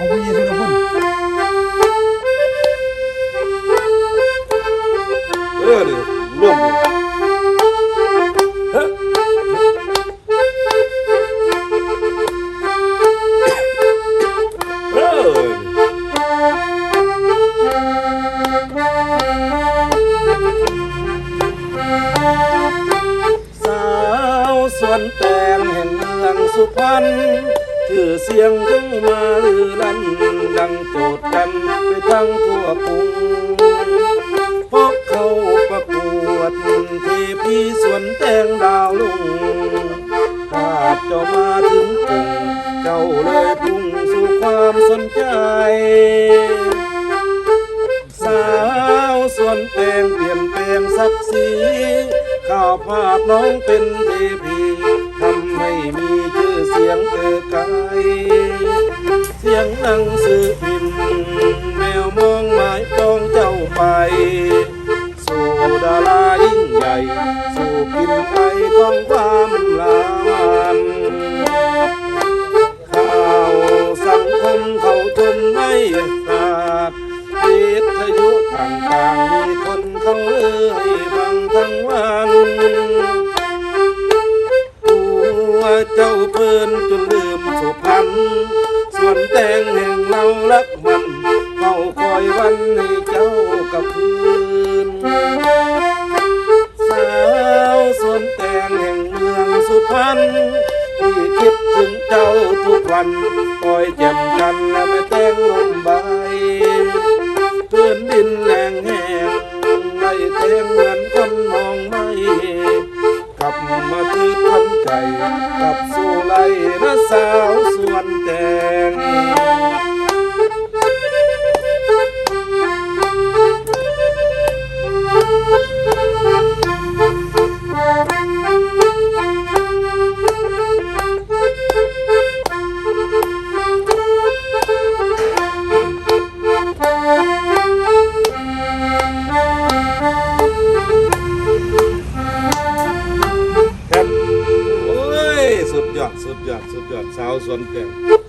ของผู้หญิงทุกคนเออเนี่ยร่วมเลยเฮ้ยเออสาวสวนแตงแห่งเมืองสุพรรณ ชื่อเสียงถึงมาลือลั่นดังโจดกันไปทั้งทั่วกรุงเพราะเขาประกวดเทพีสวนแตงดาวลุงถ้าเจ้ามาถึงกรุงเจ้าเลยพุ่งสู่ความสนใจสาวสวนแตงเปลี่ยนแปลงสักสีข้าวภาพน้องเป็นเทพี งหนังสือพิมพ์แมวมองหมายปองเจ้าไป สู่ดารายิ่งใหญ่ สู่กินไอของความลาวันข่าวสังคมเขาทนไม่ขาดวิทยุต่างๆมีคนเขาเอ่ยฟังทั้งวันตัวเจ้าเพลินจนลืมสุพรรณ ส่วนแตงแห่งเรารักมันเฝ้าคอยวันให้เจ้ากับคืน สาวสวนแตงแห่งเมืองสุพรรณที่คิดถึงเจ้าทุกวันคอยจ่มกันและไม่แตงลมใบพื้นดินแหลงแห้งไล่แตงเหมือนคนมองไม่กลับมาคือพันใจกลับสู่ไล่นะสาวสวนแตง สุดยอดสุดยอดสาวสวนแก้